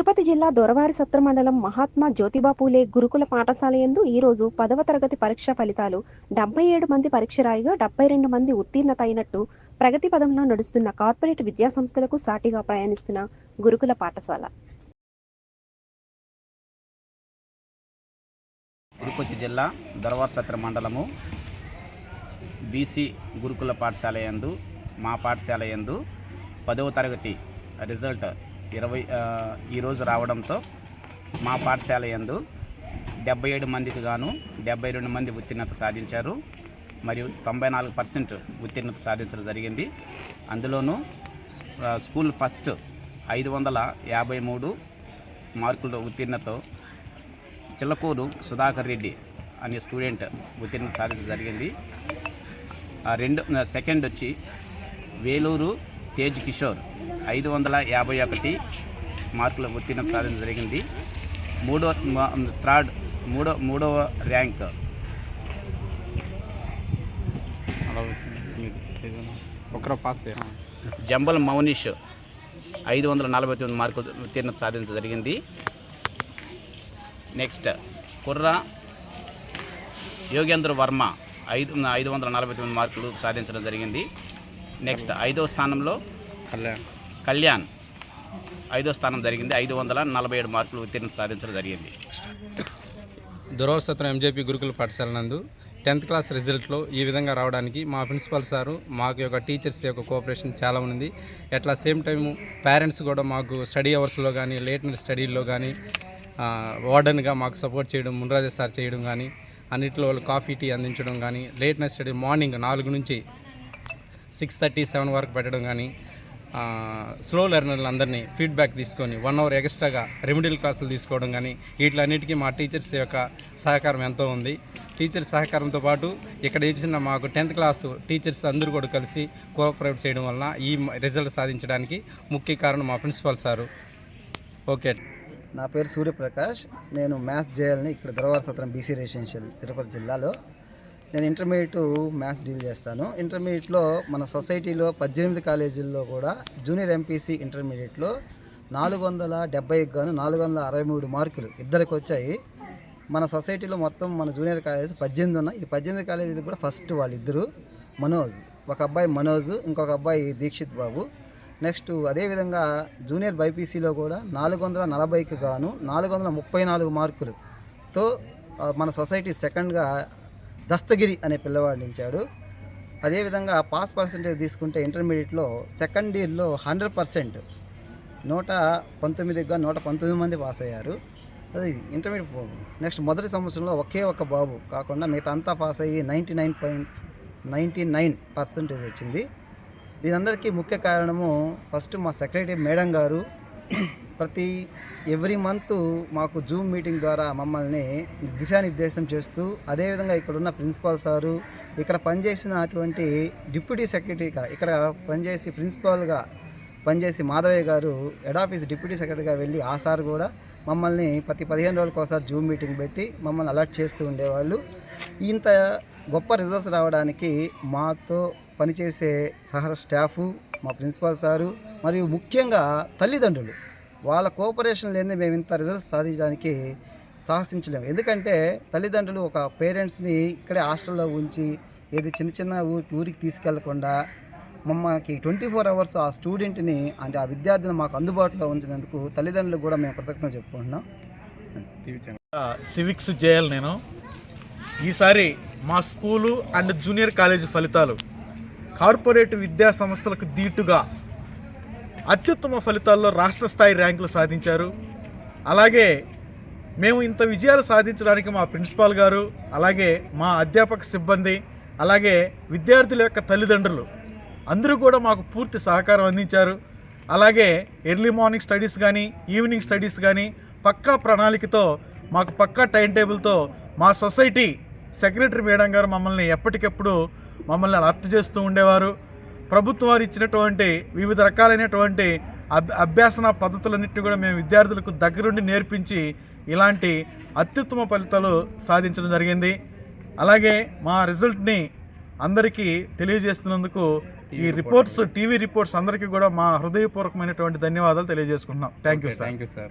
తిరుపతి జిల్లా దొరవారి సత్ర మండలం మహాత్మా జ్యోతిబా పూలే గురుకుల పాఠశాల యందు ఈరోజు పదవ తరగతి పరీక్ష ఫలితాలు డెబ్బై ఏడు మంది పరీక్ష రాయిగా డెబ్బై రెండు మంది ఉత్తీర్ణత అయినట్టు ప్రగతి పదంలో నడుస్తున్న కార్పొరేట్ విద్యా సంస్థలకు సాటిగా ప్రయాణిస్తున్న గురుకుల పాఠశాల. తిరుపతి జిల్లా దొరవారసత్ర మండలము బీసీ గురుకుల పాఠశాల యందు మా పాఠశాల యందు పదవ తరగతి రిజల్ట్ ఇరవై ఈరోజు రావడంతో మా పాఠశాల యందు డెబ్బై ఏడు మందికి గాను డెబ్బై రెండు మంది ఉత్తీర్ణత సాధించారు. మరియు తొంభై నాలుగు పర్సెంట్ ఉత్తీర్ణత సాధించడం జరిగింది. అందులోనూ స్కూల్ ఫస్ట్ ఐదు వందల యాభై మూడు మార్కుల ఉత్తీర్ణతో చిల్లకూరు సుధాకర్ రెడ్డి అనే స్టూడెంట్ ఉత్తీర్ణత సాధించడం జరిగింది. ఆ రెండు సెకండ్ వచ్చి వేలూరు తేజ్ కిషోర్ ఐదు వందల యాభై ఒకటి మార్కుల ఉత్తీర్ణత సాధించడం జరిగింది. మూడో థర్డ్ మూడో మూడవ ర్యాంక్. ఒకరు పాస్ జంబల్ మౌనిష్ ఐదు వందల నలభై తొమ్మిది మార్కులు ఉత్తీర్ణత సాధించడం జరిగింది. నెక్స్ట్ కుర్ర యోగేంద్ర వర్మ ఐదు ఐదు వందల నలభై తొమ్మిది మార్కులు సాధించడం జరిగింది. నెక్స్ట్ ఐదవ స్థానంలో కళ్యాణ్. కళ్యాణ్. ఐదో స్థానం జరిగింది. ఐదు వందల నలభై ఏడు మార్కులు ఉత్తీర్ణత సాధించడం జరిగింది. దురవసత్రం ఎంజేపీ గురుకుల పాఠశాల నందు టెన్త్ క్లాస్ రిజల్ట్లో ఈ విధంగా రావడానికి మా ప్రిన్సిపల్ సారు మాకు యొక్క టీచర్స్ యొక్క కోఆపరేషన్ చాలా ఉంది. ఎట్లా సేమ్ టైం పేరెంట్స్ కూడా మాకు స్టడీ అవర్స్లో కానీ లేట్ నైట్ స్టడీల్లో కానీ వార్డన్గా మాకు సపోర్ట్ చేయడం మునరాజా సార్ చేయడం కానీ అన్నింటిలో వాళ్ళు కాఫీ టీ అందించడం కానీ లేట్ నైట్ స్టడీ మార్నింగ్ నాలుగు నుంచి సిక్స్ థర్టీ సెవెన్ వరకు పెట్టడం కానీ స్లో లెర్నర్లు అందరినీ ఫీడ్బ్యాక్ తీసుకొని వన్ అవర్ ఎక్స్ట్రాగా రెమెడియల్ క్లాసులు తీసుకోవడం కానీ వీటిలన్నిటికీ మా టీచర్స్ యొక్క సహకారం ఎంతో ఉంది. టీచర్ సహకారంతో పాటు ఇక్కడ ఇచ్చిన మాకు టెన్త్ క్లాసు టీచర్స్ అందరూ కూడా కలిసి కోఆపరేట్ చేయడం వలన ఈ రిజల్ట్ సాధించడానికి ముఖ్య కారణం మా ప్రిన్సిపాల్ సారు. ఓకే నా పేరు సూర్యప్రకాష్. నేను మ్యాథ్స్ చేయాలని ఇక్కడ ధర్వార సత్రం బీసీ రెసిడెన్షియల్ తిరుపతి జిల్లాలో నేను ఇంటర్మీడియట్ మ్యాథ్స్ డీల్ చేస్తాను. ఇంటర్మీడియట్లో మన సొసైటీలో పద్దెనిమిది కాలేజీల్లో కూడా జూనియర్ ఎంపీసీ ఇంటర్మీడియట్లో నాలుగు వందల డెబ్బైకి గాను నాలుగు వందల అరవై మూడు మార్కులు ఇద్దరికి వచ్చాయి మన సొసైటీలో మొత్తం మన జూనియర్ కాలేజ్ పద్దెనిమిది ఉన్నాయి. ఈ పద్దెనిమిది కాలేజీలు కూడా ఫస్ట్ వాళ్ళిద్దరు. మనోజ్ ఒక అబ్బాయి మనోజ్ ఇంకొక అబ్బాయి దీక్షిత్ బాబు. నెక్స్ట్ అదేవిధంగా జూనియర్ బైపీసీలో కూడా నాలుగు వందల నలభైకి గాను నాలుగు వందల ముప్పై నాలుగు మార్కులతో మన సొసైటీ సెకండ్గా దస్తగిరి అనే పిల్లవాడు నిలిచాడు అదేవిధంగా పాస్ పర్సంటేజ్ తీసుకుంటే ఇంటర్మీడియట్లో సెకండ్ ఇయర్లో హండ్రెడ్ పర్సెంట్ నూట పంతొమ్మిదిగా నూట పంతొమ్మిది మంది పాస్ అయ్యారు. అది ఇంటర్మీడియట్ నెక్స్ట్ మొదటి సంవత్సరంలో ఒకే ఒక బాబు కాకుండా మిగతా అంతా పాస్ అయ్యి ninety nine point ninety nine percentage వచ్చింది. దీనందరికీ ముఖ్య కారణము ఫస్ట్ మా సెక్రటరీ మేడం గారు. ప్రతి ఎవ్రీ మంత్ మాకు జూమ్ మీటింగ్ ద్వారా మమ్మల్ని దిశానిర్దేశం చేస్తూ అదేవిధంగా ఇక్కడున్న ప్రిన్సిపాల్ సారు ఇక్కడ పనిచేసిన అటువంటి డిప్యూటీ సెక్రటరీగా ఇక్కడ పనిచేసి ప్రిన్సిపాల్గా పనిచేసి మాధవయ్య గారు హెడ్ ఆఫీస్ డిప్యూటీ సెక్రటరీగా వెళ్ళి ఆ సార్ కూడా మమ్మల్ని ప్రతి పదిహేను రోజులకు ఒకసారి జూమ్ మీటింగ్ పెట్టి మమ్మల్ని అలర్ట్ చేస్తూ ఉండేవాళ్ళు. ఇంత గొప్ప రిజల్ట్స్ రావడానికి మాతో పనిచేసే సహర స్టాఫు మా ప్రిన్సిపాల్ సారు మరియు ముఖ్యంగా తల్లిదండ్రులు. వాళ్ళ కోఆపరేషన్ లేని మేము ఇంత రిజల్ట్స్ సాధించడానికి సాహసించలేము. ఎందుకంటే తల్లిదండ్రులు ఒక పేరెంట్స్ని ఇక్కడే హాస్టల్లో ఉంచి ఏది చిన్న చిన్న ఊరి ఊరికి తీసుకెళ్ళకుండా మమ్మకి ట్వంటీ ఫోర్ అవర్స్ ఆ స్టూడెంట్ని అంటే ఆ విద్యార్థిని మాకు అందుబాటులో ఉంచినందుకు తల్లిదండ్రులు కూడా మేము కృతజ్ఞత చెప్పుకుంటున్నాం. సివిక్స్ చేయాలి నేను. ఈసారి మా స్కూలు అండ్ జూనియర్ కాలేజీ ఫలితాలు. కార్పొరేట్ విద్యా సంస్థలకు దీటుగా అత్యుత్తమ ఫలితాల్లో రాష్ట్ర స్థాయి ర్యాంకులు సాధించారు. అలాగే మేము ఇంత విజయాలు సాధించడానికి మా ప్రిన్సిపాల్ గారు అలాగే మా అధ్యాపక సిబ్బంది అలాగే విద్యార్థుల యొక్క తల్లిదండ్రులు అందరూ కూడా మాకు పూర్తి సహకారం అందించారు. అలాగే ఎర్లీ మార్నింగ్ స్టడీస్ కానీ ఈవినింగ్ స్టడీస్ కానీ పక్కా ప్రణాళికతో మాకు పక్కా టైం టేబుల్తో మా సొసైటీ సెక్రటరీ మేడం గారు మమ్మల్ని ఎప్పటికెప్పుడు మమ్మల్ని అలర్ట్ చేస్తూ ఉండేవారు. ప్రభుత్వం వారు ఇచ్చినటువంటి వివిధ రకాలైనటువంటి అభ్ అభ్యాసన పద్ధతులన్నింటినీ కూడా మేము విద్యార్థులకు దగ్గరుండి నేర్పించి ఇలాంటి అత్యుత్తమ ఫలితాలు సాధించడం జరిగింది. అలాగే మా రిజల్ట్ని అందరికీ తెలియజేస్తున్నందుకు ఈ రిపోర్ట్స్ టీవీ రిపోర్ట్స్ అందరికీ కూడా మా హృదయపూర్వకమైనటువంటి ధన్యవాదాలు తెలియజేసుకుంటున్నాం. Thank you thank you sir.